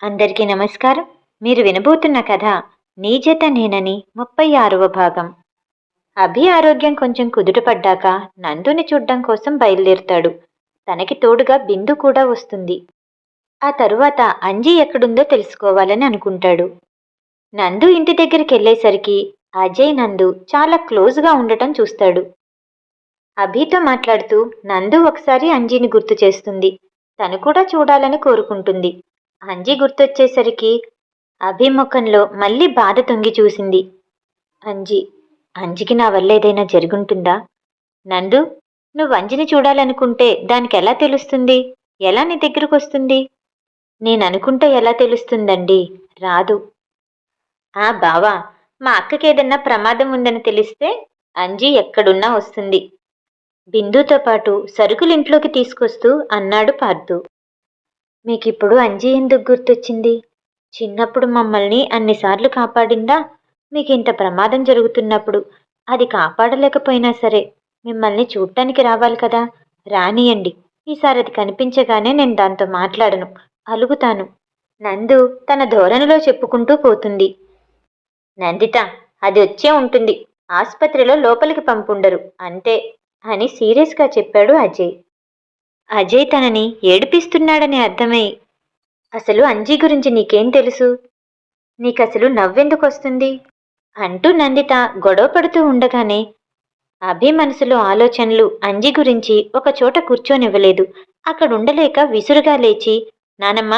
అందరికీ నమస్కారం. మీరు వినబోతున్న కథ నీ జత నేనని ముప్పై ఆరవ భాగం. అభి ఆరోగ్యం కొంచెం కుదుటపడ్డాక నందుని చూడ్డం కోసం బయలుదేరుతాడు. తనకి తోడుగా బిందు కూడా వస్తుంది. ఆ తరువాత అంజీ ఎక్కడుందో తెలుసుకోవాలని అనుకుంటాడు. నందు ఇంటి దగ్గరికి వెళ్ళేసరికి అజయ్ నందు చాలా క్లోజ్గా ఉండటం చూస్తాడు. అభితో మాట్లాడుతూ నందు ఒకసారి అంజీని గుర్తు చేస్తుంది. తను కూడా చూడాలని కోరుకుంటుంది. అంజి గుర్తొచ్చేసరికి అభిముఖంలో మళ్ళీ బాధ తొంగి చూసింది. అంజీ అంజికి నా వల్ల ఏదైనా జరుగుంటుందా? నందు నువ్వు అంజిని చూడాలనుకుంటే దానికి ఎలా తెలుస్తుంది? ఎలా నీ దగ్గరకు వస్తుంది నేను అనుకుంటే ఎలా తెలుస్తుందండి? రాదు. ఆ బావా మా అక్కకి ఏదన్నా ప్రమాదం ఉందని తెలిస్తే అంజీ ఎక్కడున్నా వస్తుంది. బిందుతో పాటు సరుకులు ఇంట్లోకి తీసుకొస్తూ అన్నాడు పార్థు. మీకిప్పుడు అంజీ ఎందుకు గుర్తొచ్చింది? చిన్నప్పుడు మమ్మల్ని అన్నిసార్లు కాపాడిందా? మీకు ఇంత ప్రమాదం జరుగుతున్నప్పుడు అది కాపాడలేకపోయినా సరే మిమ్మల్ని చూడటానికి రావాలి కదా? రానియండి. ఈసారి అది కనిపించగానే నేను దాంతో మాట్లాడను అలుగుతాను. నందు తన ధోరణిలో చెప్పుకుంటూ పోతుంది. నందిత అది వచ్చే ఉంటుంది. ఆసుపత్రిలో లోపలికి పంపుండరు అంతే అని సీరియస్గా చెప్పాడు అజయ్. అజయ్ తనని ఏడిపిస్తున్నాడని అర్థమై అసలు అంజీ గురించి నీకేం తెలుసు? నీకసలు నవ్వెందుకు వస్తుంది? అంటూ నందిత గొడవ పడుతూ ఉండగానే అభి మనసులో ఆలోచనలు అంజి గురించి ఒక చోట కూర్చోనివ్వలేదు. అక్కడ ఉండలేక విసురుగా లేచి నానమ్మ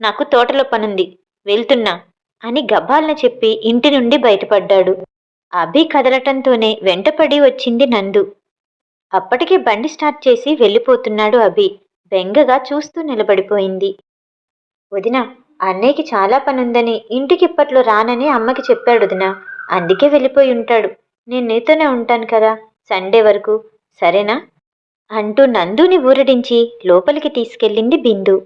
నాకు తోటలో పనుంది వెళ్తున్నా అని గబ్బాలను చెప్పి ఇంటి నుండి బయటపడ్డాడు. అభి కదలటంతోనే వెంటపడి వచ్చింది నందు. అప్పటికే బండి స్టార్ట్ చేసి వెళ్ళిపోతున్నాడు అభి. బెంగగా చూస్తూ నిలబడిపోయింది. వదిన అన్నయ్యకి చాలా పనుందని ఇంటికి ఇప్పట్లో రానని అమ్మకి చెప్పాడు వదిన. అందుకే వెళ్ళిపోయి ఉంటాడు. నేను నీతోనే ఉంటాను కదా సండే వరకు. సరేనా? అంటూ నందుని ఊరడించి లోపలికి తీసుకెళ్ళింది బిందు.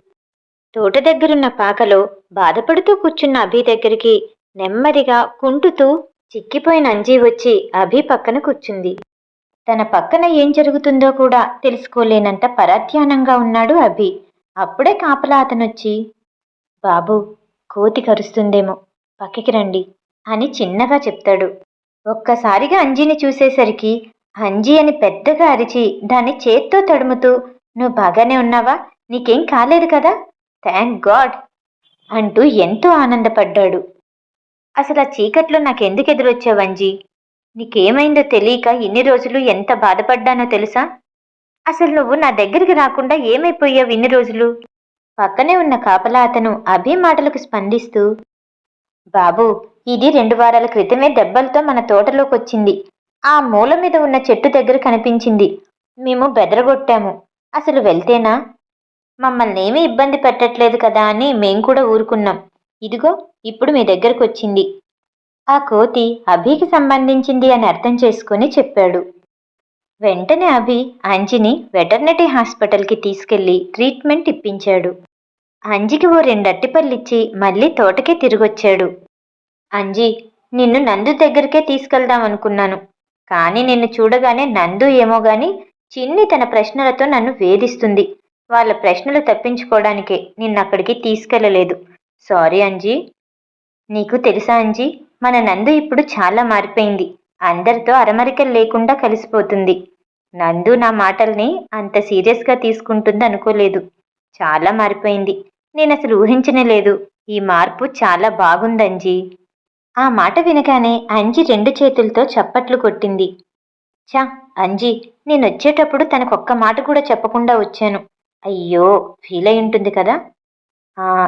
తోట దగ్గరున్న పాకలో బాధపడుతూ కూర్చున్న అభి దగ్గరికి నెమ్మదిగా కుంటుతూ చిక్కిపోయిన అంజీ వచ్చి అభి పక్కన కూర్చుంది. తన పక్కన ఏం జరుగుతుందో కూడా తెలుసుకోలేనంత పరాధ్యానంగా ఉన్నాడు అభి. అప్పుడే కాపలా అతనొచ్చి బాబు కోతి కరుస్తుందేమో పక్కకి రండి అని చిన్నగా చెప్తాడు. ఒక్కసారిగా అంజీని చూసేసరికి అంజీ అని పెద్దగా అరిచి దాన్ని చేత్తో తడుముతూ నువ్వు బాగానే ఉన్నావా? నీకేం కాలేదు కదా? థ్యాంక్ గాడ్ అంటూ ఎంతో ఆనందపడ్డాడు. అసలు ఆ చీకట్లో నాకెందుకు ఎదురొచ్చావు అంజీ? నీకేమైందో తెలియక ఇన్ని రోజులు ఎంత బాధపడ్డానో తెలుసా? అసలు నువ్వు నా దగ్గరికి రాకుండా ఏమైపోయావు ఇన్ని రోజులు? పక్కనే ఉన్న కాపలా అతను అభి మాటలకు స్పందిస్తూ బాబు ఇది రెండు వారాల క్రితమే దెబ్బలతో మన తోటలోకి వచ్చింది ఆ మూల మీద ఉన్న చెట్టు దగ్గర కనిపించింది. మేము బెదరగొట్టాము. అసలు వెళ్తేనా? మమ్మల్ని ఏమీ ఇబ్బంది పెట్టట్లేదు కదా అని మేం కూడా ఊరుకున్నాం. ఇదిగో ఇప్పుడు మీ దగ్గరకు వచ్చింది ఆ కోతి అభికి సంబంధించింది అని అర్థం చేసుకుని చెప్పాడు. వెంటనే అభి అంజిని వెటర్నరీ హాస్పిటల్కి తీసుకెళ్ళి ట్రీట్మెంట్ ఇప్పించాడు. అంజికి ఓ రెండు అట్టిపళ్ళిచ్చి మళ్ళీ తోటకే తిరిగొచ్చాడు. అంజి నిన్ను నందు దగ్గరికే తీసుకెళ్దాం అనుకున్నాను. కానీ నిన్ను చూడగానే నందు ఏమో గాని చిన్ని తన ప్రశ్నలతో నన్ను వేధిస్తుంది. వాళ్ళ ప్రశ్నలు తప్పించుకోవడానికే నిన్నక్కడికి తీసుకెళ్ళలేదు. సారీ అంజీ. నీకు తెలుసా అంజీ? మన నందు ఇప్పుడు చాలా మారిపోయింది. అందరితో అరమరికలు లేకుండా కలిసిపోతుంది. నందు నా మాటల్ని అంత సీరియస్గా తీసుకుంటుంది అనుకోలేదు. చాలా మారిపోయింది. నేను అసలు ఊహించనే లేదు. ఈ మార్పు చాలా బాగుందంజీ. ఆ మాట వినగానే అంజి రెండు చేతులతో చప్పట్లు కొట్టింది. చా అంజీ నేను వచ్చేటప్పుడు తనకొక్క మాట కూడా చెప్పకుండా వచ్చాను. అయ్యో ఫీల్ అయి ఉంటుంది కదా?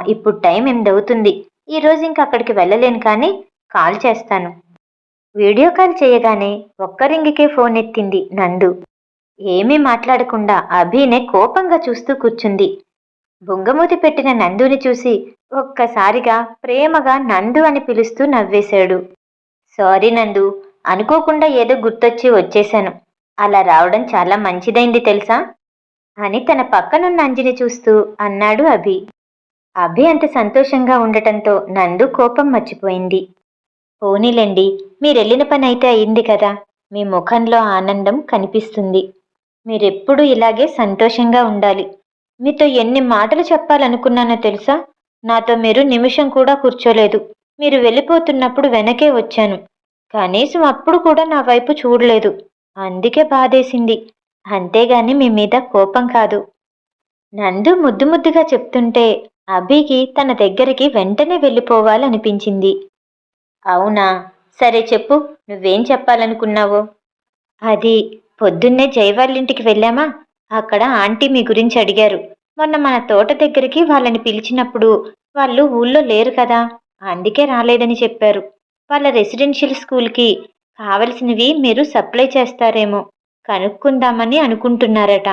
ఇప్పుడు టైం ఎనిమిది అవుతుంది. ఈరోజు ఇంకా అక్కడికి వెళ్ళలేను కానీ కాల్ చేస్తాను. వీడియో కాల్ చేయగానే ఒక్క రింగికే ఫోన్ ఎత్తింది నందు. ఏమీ మాట్లాడకుండా అభినే కోపంగా చూస్తూ కూర్చుంది. బుంగమూతి పెట్టిన నందుని చూసి ఒక్కసారిగా ప్రేమగా నందు అని పిలుస్తూ నవ్వేశాడు. సారీ నందు అనుకోకుండా ఏదో గుర్తొచ్చి వచ్చేశాను. అలా రావడం చాలా మంచిదైంది తెలుసా? అని తన పక్కనున్న అంజిని చూస్తూ అన్నాడు అభి. అభి అంత సంతోషంగా ఉండటంతో నందు కోపం మర్చిపోయింది. పోనీలండి మీరెళ్ళిన పని అయితే అయింది కదా. మీ ముఖంలో ఆనందం కనిపిస్తుంది. మీరెప్పుడూ ఇలాగే సంతోషంగా ఉండాలి. మీతో ఎన్ని మాటలు చెప్పాలనుకున్నానో తెలుసా? నాతో మీరు నిమిషం కూడా కూర్చోలేదు. మీరు వెళ్ళిపోతున్నప్పుడు వెనకే వచ్చాను. కనీసం అప్పుడు కూడా నా వైపు చూడలేదు. అందుకే బాధేసింది. అంతేగాని మీ మీద కోపం కాదు. నందు ముద్దు ముద్దుగా చెప్తుంటే అభికి తన దగ్గరికి వెంటనే వెళ్ళిపోవాలనిపించింది. అవునా? సరే చెప్పు నువ్వేం చెప్పాలనుకున్నావో? అది పొద్దున్నే జయవాళ్ళింటికి వెళ్ళామా? అక్కడ ఆంటీ మీ గురించి అడిగారు. మొన్న మన తోట దగ్గరికి వాళ్ళని పిలిచినప్పుడు వాళ్ళు ఊళ్ళో లేరు కదా అందుకే రాలేదని చెప్పారు. వాళ్ళ రెసిడెన్షియల్ స్కూల్కి కావలసినవి మీరు సప్లై చేస్తారేమో కనుక్కుందామని అనుకుంటున్నారట.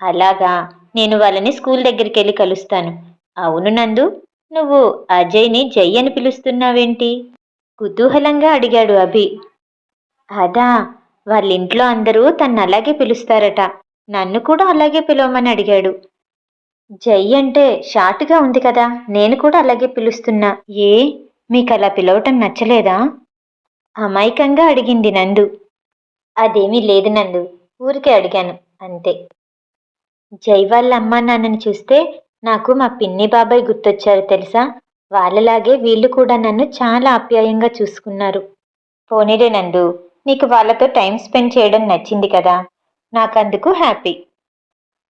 అలాగా నేను వాళ్ళని స్కూల్ దగ్గరికి వెళ్ళి కలుస్తాను. అవును నందు నువ్వు అజయ్ని జై అని పిలుస్తున్నావేంటి? కుతూహలంగా అడిగాడు అభి. అదా వాళ్ళ ఇంట్లో అందరూ తన్ను అలాగే పిలుస్తారట. నన్ను కూడా అలాగే పిలవమని అడిగాడు. జై అంటే షార్ట్గా ఉంది కదా నేను కూడా అలాగే పిలుస్తున్నా. ఏ? మీకు అలా పిలవటం నచ్చలేదా? అమాయకంగా అడిగింది నందు. అదేమీ లేదు నందు ఊరికే అడిగాను అంతే. జై వాళ్ళ అమ్మా నాన్నని చూస్తే నాకు మా పిన్ని బాబాయ్ గుర్తొచ్చారు తెలుసా? వాళ్ళలాగే వీళ్ళు కూడా నన్ను చాలా ఆప్యాయంగా చూసుకున్నారు. పోనీరే నందు నీకు వాళ్ళతో టైం స్పెండ్ చేయడం నచ్చింది కదా నాకందుకు హ్యాపీ.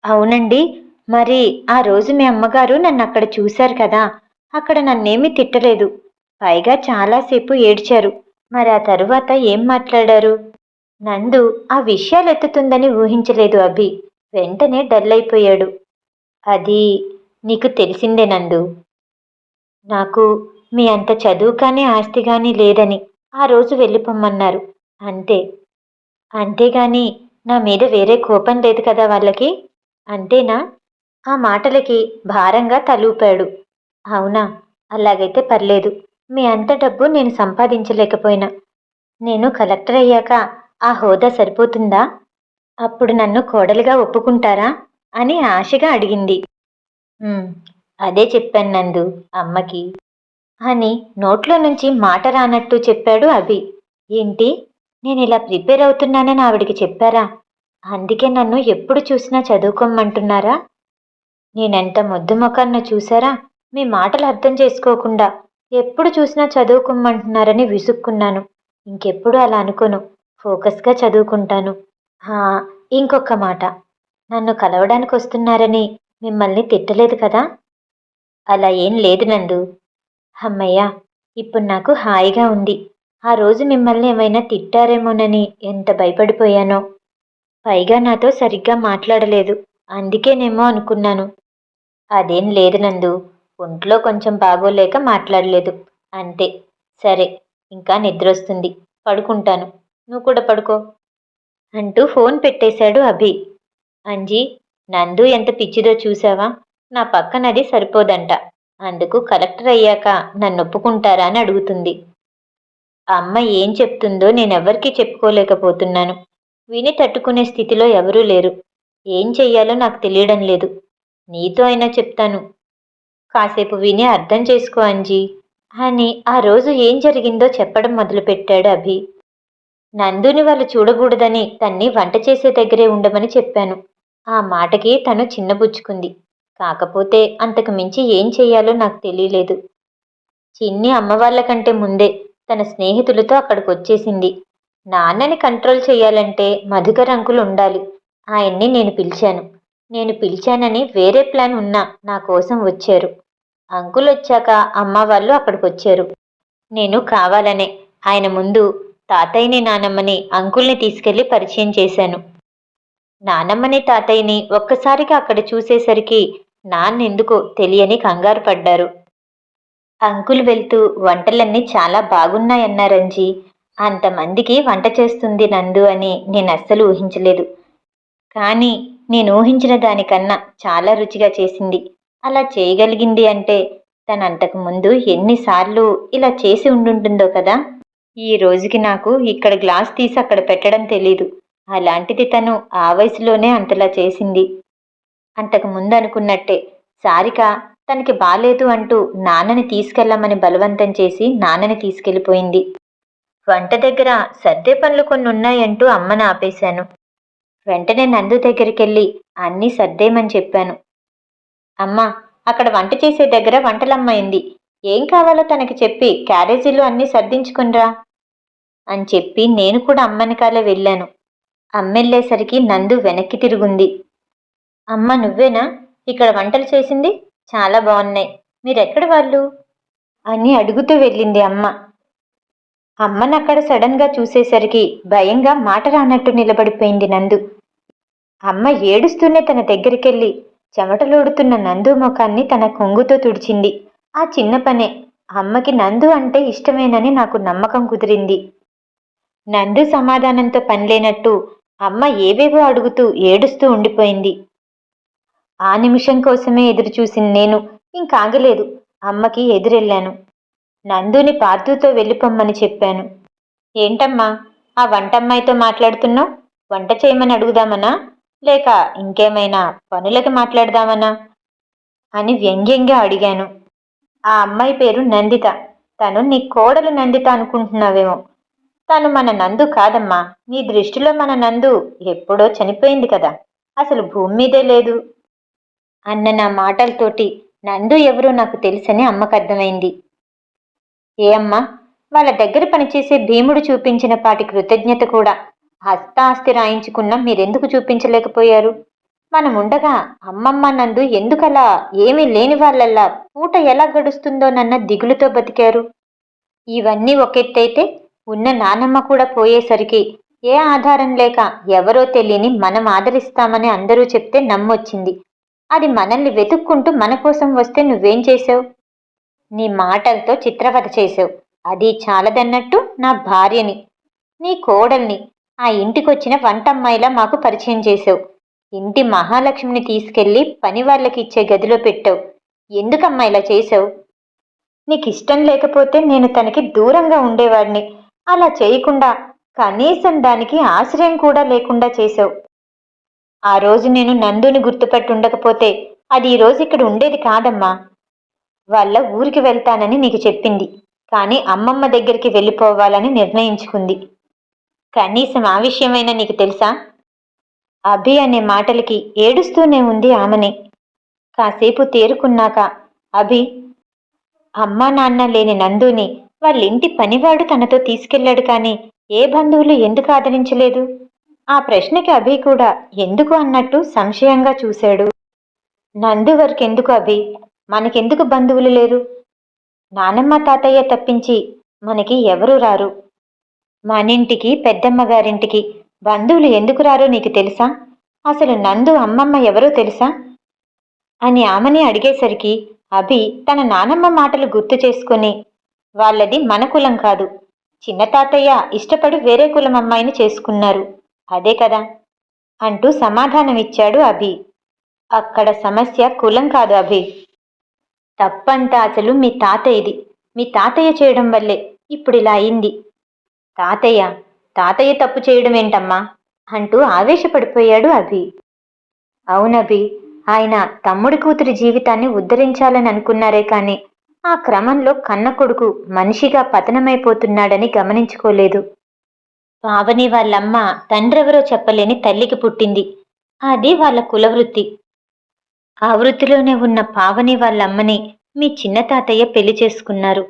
అవునండి మరి ఆ రోజు మీ అమ్మగారు నన్ను అక్కడ చూశారు కదా అక్కడ నన్నేమీ తిట్టలేదు. పైగా చాలాసేపు ఏడ్చారు. మరి ఆ తరువాత ఏం మాట్లాడారు? నందు ఆ విషయాలు ఎత్తుతుందని ఊహించలేదు అభి. వెంటనే డల్ అయిపోయాడు. అది నీకు తెలిసిందే నందు. నాకు మీ అంత చదువు కానీ ఆస్తి కానీ లేదని ఆ రోజు వెళ్ళిపోమ్మన్నారు. అంతే. అంతేగాని నా మీద వేరే కోపం లేదు కదా వాళ్ళకి? అంతేనా? ఆ మాటలకి భారంగా తలూపాడు. అవునా? అలాగైతే పర్లేదు. మీ అంత డబ్బు నేను సంపాదించలేకపోయినా. నేను కలెక్టర్ అయ్యాక ఆ హోదా సరిపోతుందా? అప్పుడు నన్ను కోడలిగా ఒప్పుకుంటారా? అని ఆశగా అడిగింది. అదే చెప్పాను నందు అమ్మకి. అని నోట్లో నుంచి మాట రానట్టు చెప్పాడు అభి. ఏంటి? నేను ఇలా ప్రిపేర్ అవుతున్నానని ఆవిడికి చెప్పారా? అందుకే నన్ను ఎప్పుడు చూసినా చదువుకోమంటున్నారా? నేనెంత ముద్దు ముఖాన్న చూసారా? మీ మాటలు అర్థం చేసుకోకుండా ఎప్పుడు చూసినా చదువుకోమంటున్నారని విసుక్కున్నాను. ఇంకెప్పుడు అలా అనుకోను. ఫోకస్గా చదువుకుంటాను. ఇంకొక మాట. నన్ను కలవడానికి వస్తున్నారని మిమ్మల్ని తిట్టలేదు కదా? అలా ఏం లేదు నందు. అమ్మయ్యా ఇప్పుడు నాకు హాయిగా ఉంది. ఆ రోజు మిమ్మల్ని ఏమైనా తిట్టారేమోనని ఎంత భయపడిపోయానో. పైగా నాతో సరిగ్గా మాట్లాడలేదు. అందుకేనేమో అనుకున్నాను. అదేం లేదు నందు. ఒంట్లో కొంచెం బాగోలేక మాట్లాడలేదు. అంతే. సరే ఇంకా నిద్రొస్తుంది. పడుకుంటాను. నువ్వు కూడా పడుకో. అంటూ ఫోన్ పెట్టేశాడు అభి. అంజీ నందు ఎంత పిచ్చిదో చూసావా నా పక్కనది సరిపోదంట. అందుకు కలెక్టర్ అయ్యాక నన్ను ఒప్పుకుంటారా అని అడుగుతుంది. అమ్మ ఏం చెప్తుందో నేనెవ్వరికీ చెప్పుకోలేకపోతున్నాను. విని తట్టుకునే స్థితిలో ఎవరూ లేరు. ఏం చెయ్యాలో నాకు తెలియడం లేదు. నీతో అయినా చెప్తాను. కాసేపు విని అర్థం చేసుకో అంజీ. అని ఆ రోజు ఏం జరిగిందో చెప్పడం మొదలుపెట్టాడు అభి. నందుని వాళ్ళు చూడకూడదని తన్ని వంట చేసే దగ్గరే ఉండమని చెప్పాను. ఆ మాటకి తను చిన్నబుచ్చుకుంది కాకపోతే అంతకు మించి ఏం చెయ్యాలో నాకు తెలియలేదు. చిన్ని అమ్మ వాళ్ళ కంటే ముందే తన స్నేహితులతో అక్కడికి వచ్చేసింది నాన్నని కంట్రోల్ చేయాలంటే మధుకర్ అంకుల్ ఉండాలి. ఆయన్ని నేను పిలిచాను. నేను పిలిచానని వేరే ప్లాన్ ఉన్నా నా కోసం వచ్చారు. అంకుల్ వచ్చాక అమ్మ వాళ్ళు అక్కడికి వచ్చారు నేను కావాలనే ఆయన ముందు తాతయ్యని నానమ్మని అంకుల్ని తీసుకెళ్ళి పరిచయం చేశాను. నానమ్మని తాతయ్యని ఒక్కసారిగా అక్కడ చూసేసరికి నాన్నెందుకో తెలియని కంగారు పడ్డారు. అంకుల్ వెళ్తూ వంటలన్నీ చాలా బాగున్నాయన్నారంజీ అంతమందికి వంట చేస్తుంది నందు అని నేను అస్సలు ఊహించలేదు. కానీ నేను ఊహించిన దానికన్నా చాలా రుచిగా చేసింది. అలా చేయగలిగింది అంటే తను అంతకు ముందు ఎన్నిసార్లు ఇలా చేసి ఉండుంటుందో కదా. ఈ రోజుకి నాకు ఇక్కడ గ్లాస్ తీసి అక్కడ పెట్టడం తెలీదు. అలాంటిది తను ఆ వయసులోనే అంతలా చేసింది. అంతకు ముందు అనుకున్నట్టే సారిక తనకి బాలేదు అంటూ నాన్నని తీసుకెళ్ళమని బలవంతం చేసి నాన్నని తీసుకెళ్ళిపోయింది. వంట దగ్గర సర్దే పనులు కొన్ని ఉన్నాయంటూ అమ్మని ఆపేశాను. వెంటనే నందు దగ్గరికెళ్ళి అన్నీ సర్దేయమని చెప్పాను. అమ్మా అక్కడ వంట చేసే దగ్గర వంటలమ్మైంది. ఏం కావాలో తనకి చెప్పి క్యారేజీలో అన్నీ సర్దించుకునిరా అని చెప్పి నేను కూడా అమ్మని కాలే వెళ్ళాను. అమ్మెళ్ళేసరికి నందు వెనక్కి తిరుగుంది. అమ్మ నువ్వేనా? ఇక్కడ వంటలు చేసింది? చాలా బాగున్నాయి. మీరెక్కడ వాళ్ళు? అని అడుగుతూ వెళ్ళింది అమ్మ. అమ్మనక్కడ సడన్గా చూసేసరికి భయంగా మాట రానట్టు నిలబడిపోయింది నందు. అమ్మ ఏడుస్తూనే తన దగ్గరికెళ్ళి చెమటలోడుతున్న నందు ముఖాన్ని తన కొంగుతో తుడిచింది. ఆ చిన్న పనే అమ్మకి నందు అంటే ఇష్టమేనని నాకు నమ్మకం కుదిరింది. నందు సమాధానంతో పనిలేనట్టు అమ్మ ఏవేవో అడుగుతూ ఏడుస్తూ ఉండిపోయింది. ఆ నిమిషం కోసమే ఎదురుచూసిన నేను ఇంకాగలేదు అమ్మకి ఎదురెళ్ళాను. నందుని పార్థుతో వెళ్ళిపోమ్మని చెప్పాను. ఏంటమ్మా ఆ వంటమ్మాయితో మాట్లాడుతున్నావు? వంట చేయమని అడుగుదామనా? లేక ఇంకేమైనా పనులకి మాట్లాడదామనా? అని వ్యంగ్యంగా అడిగాను. ఆ అమ్మాయి పేరు నందిత. తను నీ కోడలు నందిత అనుకుంటున్నావేమో. తను మన నందు కాదమ్మా. నీ దృష్టిలో మన నందు ఎప్పుడో చనిపోయింది కదా. అసలు భూమి మీదే లేదు. అన్న నా మాటలతోటి నందు ఎవరో నాకు తెలుసని అమ్మకు అర్థమైంది. ఏ వాళ్ళ దగ్గర పనిచేసే భీముడు చూపించిన పాటి కృతజ్ఞత కూడా హస్తాస్తి రాయించుకున్నా మీరెందుకు చూపించలేకపోయారు? మనం ఉండగా అమ్మమ్మ నందు ఎందుకలా ఏమీ లేని వాళ్ళల్లా పూట ఎలా గడుస్తుందోనన్న దిగులుతో బతికారు. ఇవన్నీ ఒకెత్తైతే ఉన్న నానమ్మ కూడా పోయేసరికి ఏ ఆధారం లేక ఎవరో తెలియని మనం ఆదరిస్తామని అందరూ చెప్తే నమ్మొచ్చింది. అది మనల్ని వెతుక్కుంటూ మన కోసం వస్తే నువ్వేం చేసావు నీ మాటలతో చిత్రవత చేసావు అది చాలదన్నట్టు నా భార్యని నీ కోడల్ని ఆ ఇంటికొచ్చిన వంటమ్మాయిలా మాకు పరిచయం చేసావు ఇంటి మహాలక్ష్మిని తీసుకెళ్ళి పని వాళ్ళకి ఇచ్చే గదిలో పెట్టావు. ఎందుకమ్మా ఇలా చేసావు నీకు ఇష్టం లేకపోతే నేను తనకి దూరంగా ఉండేవాడిని. అలా చేయకుండా కనీసం దానికి ఆశ్రయం కూడా లేకుండా చేసావు ఆ రోజు నేను నందుని గుర్తుపట్టి ఉండకపోతే అది ఈ రోజు ఇక్కడ ఉండేది కాదమ్మా. వాళ్ళ ఊరికి వెళ్తానని నీకు చెప్పింది. కానీ అమ్మమ్మ దగ్గరికి వెళ్ళిపోవాలని నిర్ణయించుకుంది. కనీసం ఆ విషయమైనా నీకు తెలుసా? అభి అనే మాటలకి ఏడుస్తూనే ఉంది ఆమెనే. కాసేపు తేరుకున్నాక అభి అమ్మా నాన్న లేని నందుని వాళ్ళింటి పనివాడు తనతో తీసుకెళ్ళాడు కానీ ఏ బంధువులు ఎందుకు ఆదరించలేదు? ఆ ప్రశ్నకి అభి కూడా ఎందుకు అన్నట్టు సంశయంగా చూశాడు. నందు వరకెందుకు అభి? మనకెందుకు బంధువులు లేరు? నానమ్మ తాతయ్య తప్పించి మనకి ఎవరు రారు? మనింటికి పెద్దమ్మ గారింటికి బంధువులు ఎందుకు రారో నీకు తెలుసా? అసలు నందు అమ్మమ్మ ఎవరో తెలుసా? అని ఆమెని అడిగేసరికి అభి తన నానమ్మ మాటలు గుర్తు చేసుకుని వాళ్ళది మన కులం కాదు. చిన్న తాతయ్య ఇష్టపడి వేరే కులం అమ్మాయిని చేసుకున్నారు. అదే కదా అంటూ సమాధానమిచ్చాడు అభి. అక్కడ సమస్య కులం కాదు అభి. తప్పంతా అసలు మీ తాతయ్యది మీ తాతయ్య చేయడం వల్లే ఇప్పుడు ఇలా అయింది. తాతయ్య తాతయ్య తప్పు చేయడం ఏంటమ్మా? అంటూ ఆవేశపడిపోయాడు అభి. అవునభి ఆయన తమ్ముడి కూతురి జీవితాన్ని ఉద్ధరించాలని అనుకున్నారే కానీ ఆ క్రమంలో కన్న కొడుకు మనిషిగా పతనమైపోతున్నాడని గమనించుకోలేదు. పావని వాళ్ళమ్మ తండ్రెవరో చెప్పలేని తల్లికి పుట్టింది. అది వాళ్ళ కులవృత్తి. ఆ వృత్తిలోనే ఉన్న పావని వాళ్ళమ్మని మీ చిన్న తాతయ్య పెళ్ళి చేసుకున్నారు.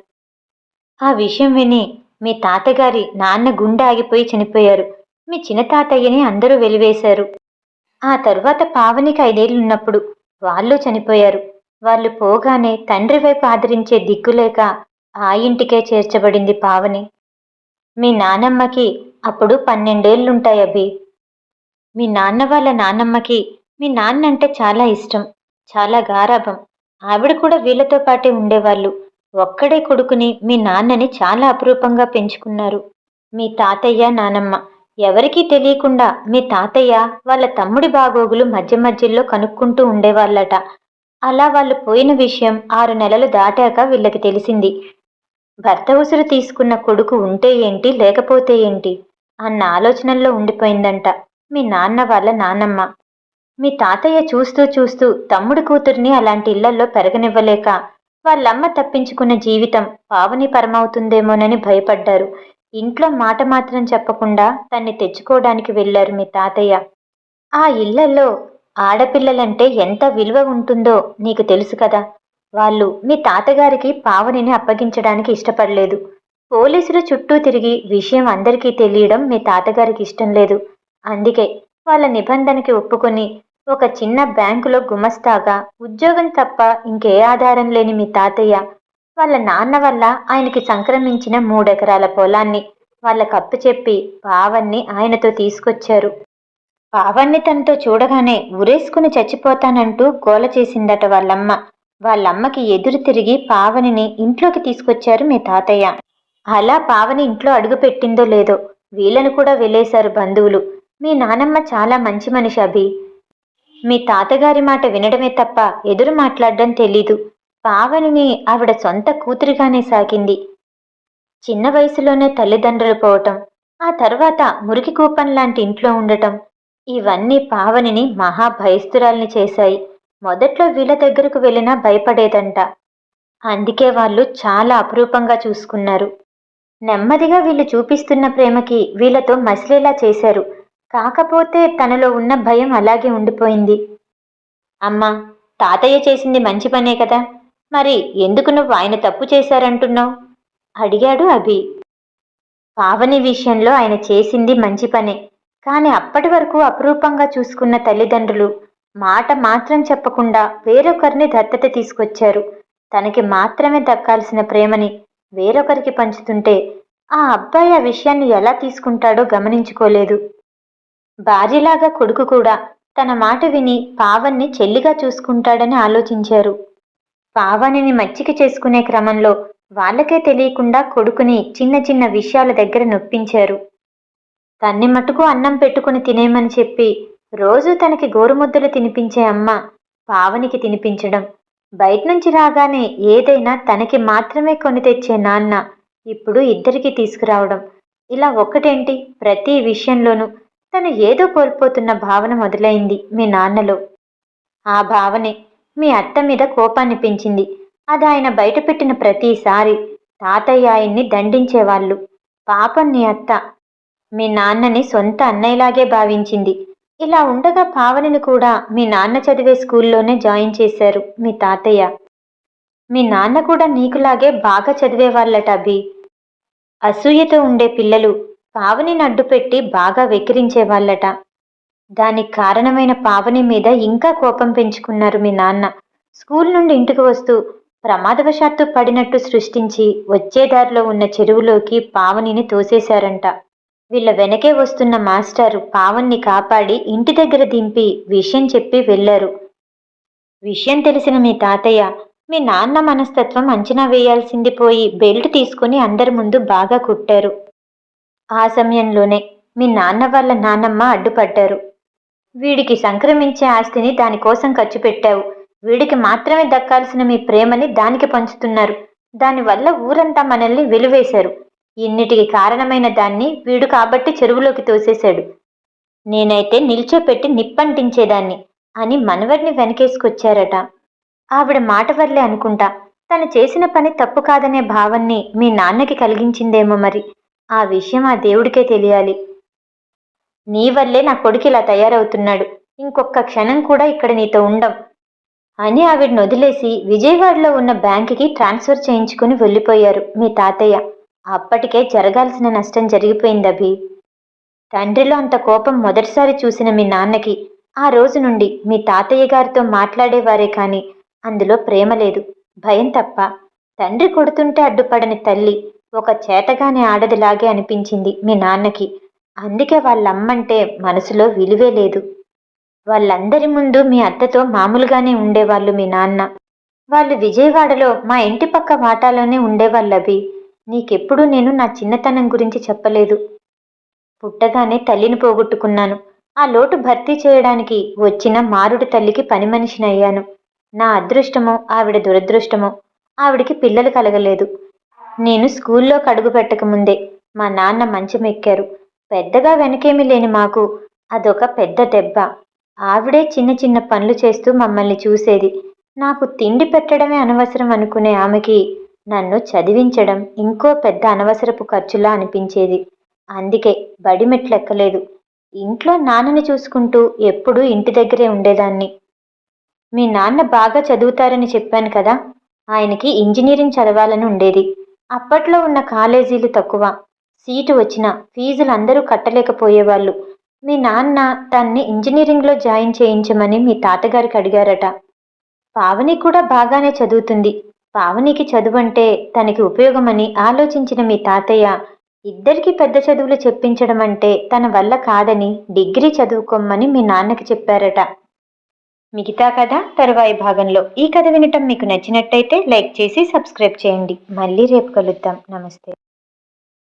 ఆ విషయం విని మీ తాతగారి నాన్న గుండె ఆగిపోయి చనిపోయారు. మీ చిన్న తాతయ్యని అందరూ వెలివేశారు. ఆ తరువాత పావనికి ఐదేళ్ళున్నప్పుడు వాళ్ళు చనిపోయారు. వాళ్ళు పోగానే తండ్రి వైపు ఆదరించే దిక్కులేక ఆ ఇంటికే చేర్చబడింది పావని. మీ నానమ్మకి అప్పుడు పన్నెండేళ్ళుంటాయి అభి మీ నాన్న వాళ్ళ నానమ్మకి మీ నాన్న అంటే చాలా ఇష్టం చాలా గారాభం. ఆవిడ కూడా వీళ్ళతో పాటే ఉండేవాళ్ళు. ఒక్కడే కొడుకుని మీ నాన్నని చాలా అపురూపంగా పెంచుకున్నారు. మీ తాతయ్య నానమ్మ ఎవరికీ తెలియకుండా మీ తాతయ్య వాళ్ళ తమ్ముడి బాగోగులు మధ్య మధ్యలో కనుక్కుంటూ ఉండేవాళ్ళట. అలా వాళ్ళు పోయిన విషయం ఆరు నెలలు దాటాక వీళ్ళకి తెలిసింది. భర్త ఉసురు తీసుకున్న కొడుకు ఉంటే ఏంటి లేకపోతే ఏంటి? అన్న ఆలోచనల్లో ఉండిపోయిందంట. మీ నాన్న వాళ్ళ నాన్నమ్మ. మీ తాతయ్య చూస్తూ చూస్తూ తమ్ముడి కూతుర్ని అలాంటి ఇళ్ళల్లో పెరగనివ్వలేక వాళ్ళమ్మ తప్పించుకున్న జీవితం పావని పరమవుతుందేమోనని భయపడ్డారు. ఇంట్లో మాట మాత్రం చెప్పకుండా తన్ని తెచ్చుకోవడానికి వెళ్ళారు మీ తాతయ్య. ఆ ఇళ్ళలో ఆడపిల్లలంటే ఎంత విలువ ఉంటుందో నీకు తెలుసు కదా. వాళ్ళు మీ తాతగారికి పావనిని అప్పగించడానికి ఇష్టపడలేదు. పోలీసులు చుట్టూ తిరిగి విషయం అందరికీ తెలియడం మీ తాతగారికి ఇష్టం లేదు. అందుకే వాళ్ళ నిబంధనకి ఒప్పుకొని ఒక చిన్న బ్యాంకులో గుమస్తాగా ఉద్యోగం తప్ప ఇంకే ఆధారం లేని మీ తాతయ్య వాళ్ళ నాన్న వల్ల ఆయనకి సంక్రమించిన మూడెకరాల పొలాన్ని వాళ్ళ కప్పు చెప్పి పావన్ని ఆయనతో తీసుకొచ్చారు. పావన్ని తనతో చూడగానే ఉరేసుకుని చచ్చిపోతానంటూ గోల చేసిందట వాళ్ళమ్మ. వాళ్ళమ్మకి ఎదురు తిరిగి పావనిని ఇంట్లోకి తీసుకొచ్చారు మీ తాతయ్య. అలా పావని ఇంట్లో అడుగుపెట్టిందో లేదో వీళ్ళను కూడా వెళ్ళేశారు బంధువులు. మీ నానమ్మ చాలా మంచి మనిషి అభి. మీ తాతగారి మాట వినడమే తప్ప ఎదురు మాట్లాడడం తెలీదు. పావనిని ఆవిడ సొంత కూతురిగానే సాగింది చిన్న వయసులోనే తల్లిదండ్రులు పోవటం ఆ తర్వాత మురికి కూపం లాంటి ఇంట్లో ఉండటం ఇవన్నీ పావనిని మహాభయస్థురాల్ని చేశాయి. మొదట్లో వీళ్ళ దగ్గరకు వెళ్ళినా భయపడేదంట. అందుకే వాళ్ళు చాలా అపురూపంగా చూసుకున్నారు. నెమ్మదిగా వీళ్ళు చూపిస్తున్న ప్రేమకి వీళ్ళతో మసిలేలా చేశారు. కాకపోతే తనలో ఉన్న భయం అలాగే ఉండిపోయింది. అమ్మా తాతయ్య చేసింది మంచి పనే కదా. మరి ఎందుకు నువ్వు ఆయన తప్పు చేశారంటున్నావు? అడిగాడు అభి. పావని విషయంలో ఆయన చేసింది మంచి పనే. కానీ అప్పటి వరకు అపురూపంగా చూసుకున్న తల్లిదండ్రులు మాట మాత్రం చెప్పకుండా వేరొకరిని దత్తత తీసుకొచ్చారు. తనకి మాత్రమే దక్కాల్సిన ప్రేమని వేరొకరికి పంచుతుంటే ఆ అబ్బాయి ఆ విషయాన్ని ఎలా తీసుకుంటాడో గమనించుకోలేదు. భార్యలాగా కొడుకు కూడా తన మాట విని పావన్ని చెల్లిగా చూసుకుంటాడని ఆలోచించారు. పావనిని మచ్చిక చేసుకునే క్రమంలో వాళ్ళకే తెలియకుండా కొడుకుని చిన్న చిన్న విషయాల దగ్గర నొప్పించారు. తన్ని మటుకు అన్నం పెట్టుకుని తినేయమని చెప్పి రోజు తనకి గోరుముద్దలు తినిపించే అమ్మ పావనికి తినిపించడం. బయట నుంచి రాగానే ఏదైనా తనకి మాత్రమే కొని తెచ్చే నాన్న ఇప్పుడు ఇద్దరికి తీసుకురావడం. ఇలా ఒక్కటేంటి? ప్రతి విషయంలోనూ తను ఏదో కోల్పోతున్న భావన మొదలైంది మీ నాన్నలో. ఆ భావనే మీ అత్త మీద కోపాన్ని పెంచింది. అది ఆయన బయటపెట్టిన ప్రతిసారి తాతయ్య ఆయన్ని దండించేవాళ్ళు. పాపం నీ అత్త. మీ నాన్నని సొంత అన్నయ్యలాగే భావించింది. ఇలా ఉండగా పావనిని కూడా మీ నాన్న చదివే స్కూల్లోనే జాయిన్ చేశారు మీ తాతయ్య. మీ నాన్న కూడా నీకులాగే బాగా చదివేవాళ్ళట అభి. అసూయతో ఉండే పిల్లలు పావనిని అడ్డుపెట్టి బాగా వెక్కిరించేవాళ్ళట. దానికి కారణమైన పావని మీద ఇంకా కోపం పెంచుకున్నారు మీ నాన్న. స్కూల్ నుండి ఇంటికి వస్తూ ప్రమాదవశాత్తు పడినట్టు సృష్టించి వచ్చే దారిలో ఉన్న చెరువులోకి పావనిని తోసేశారంట. వీళ్ళ వెనకే వస్తున్న మాస్టారు పావన్ని కాపాడి ఇంటి దగ్గర దింపి విషయం చెప్పి వెళ్ళారు. విషయం తెలిసిన మీ తాతయ్య మీ నాన్న మనస్తత్వం అంచనా వేయాల్సింది పోయి బెల్ట్ తీసుకుని అందరి ముందు బాగా కుట్టారు. ఆ సమయంలోనే మీ నాన్న వాళ్ళ నాన్నమ్మ అడ్డుపడ్డారు. వీడికి సంక్రమించే ఆస్తిని దానికోసం ఖర్చు పెట్టావు. వీడికి మాత్రమే దక్కాల్సిన మీ ప్రేమని దానికి పంచుతున్నారు. దానివల్ల ఊరంతా మనల్ని వెలివేశారు. ఇన్నిటికి కారణమైన దాన్ని వీడు కాబట్టి చెరువులోకి తోసేశాడు. నేనైతే నిల్చోపెట్టి నిప్పంటించేదాన్ని అని మనవడిని వెనకేసుకొచ్చారట. ఆవిడ మాట వల్లే అనుకుంటా తను చేసిన పని తప్పు కాదనే భావాన్ని మీ నాన్నకి కలిగించిందేమో మరి. ఆ విషయం ఆ దేవుడికే తెలియాలి. నీ వల్లే నా కొడుకు ఇలా తయారవుతున్నాడు. ఇంకొక క్షణం కూడా ఇక్కడ నీతో ఉండం అని ఆవిడని వదిలేసి విజయవాడలో ఉన్న బ్యాంకుకి ట్రాన్స్ఫర్ చేయించుకుని వెళ్ళిపోయారు మీ తాతయ్య. అప్పటికే జరగాల్సిన నష్టం జరిగిపోయింది అభి. తండ్రిలో అంత కోపం మొదటిసారి చూసిన మీ నాన్నకి ఆ రోజు నుండి మీ తాతయ్య గారితో మాట్లాడేవారే కానీ అందులో ప్రేమ లేదు భయం తప్ప. తండ్రి కొడుతుంటే అడ్డుపడని తల్లి ఒక చేతగానే ఆడదిలాగే అనిపించింది మీ నాన్నకి. అందుకే వాళ్ళమ్మంటే మనసులో విలువే లేదు. వాళ్ళందరి ముందు మీ అత్తతో మామూలుగానే ఉండేవాళ్ళు మీ నాన్న. వాళ్ళు విజయవాడలో మా ఇంటి పక్క వాటాలోనే ఉండేవాళ్ళు అభి. నీకెప్పుడూ నేను నా చిన్నతనం గురించి చెప్పలేదు. పుట్టగానే తల్లిని పోగొట్టుకున్నాను. ఆ లోటు భర్తీ చేయడానికి వచ్చిన మారుడు తల్లికి పని మనిషిని అయ్యాను. నా అదృష్టమో ఆవిడ దురదృష్టమో ఆవిడికి పిల్లలు కలగలేదు. నేను స్కూల్లో కడుగు పెట్టకముందే మా నాన్న మంచం ఎక్కారు. పెద్దగా వెనకేమీ లేని మాకు అదొక పెద్ద దెబ్బ. ఆవిడే చిన్న చిన్న పనులు చేస్తూ మమ్మల్ని చూసేది. నాకు తిండి పెట్టడమే అనవసరం అనుకునే ఆమెకి నన్ను చదివించడం ఇంకో పెద్ద అనవసరపు ఖర్చులా అనిపించేది. అందుకే బడి మెట్లెక్కలేదు ఇంట్లో నాన్నని చూసుకుంటూ ఎప్పుడూ ఇంటి దగ్గరే ఉండేదాన్ని. మీ నాన్న బాగా చదువుతారని చెప్పాను కదా? ఆయనకి ఇంజనీరింగ్ చదవాలని ఉండేది. అప్పట్లో ఉన్న కాలేజీలు తక్కువ. సీటు వచ్చిన ఫీజులు అందరూ కట్టలేకపోయేవాళ్ళు. మీ నాన్న తన్ని ఇంజనీరింగ్లో జాయిన్ చేయించమని మీ తాతగారికి అడిగారట. పావని కూడా బాగానే చదువుతుంది. పావనికి చదువంటే తనకి ఉపయోగమని ఆలోచించిన మీ తాతయ్య ఇద్దరికి పెద్ద చదువులు చెప్పించడం అంటే తన వల్ల కాదని డిగ్రీ చదువుకోమని మీ నాన్నకి చెప్పారట. మిగతా కథ తరువాయి భాగంలో. ఈ కథ వినటం మీకు నచ్చినట్టయితే లైక్ చేసి సబ్స్క్రైబ్ చేయండి. మళ్ళీ రేపు కలుద్దాం. నమస్తే.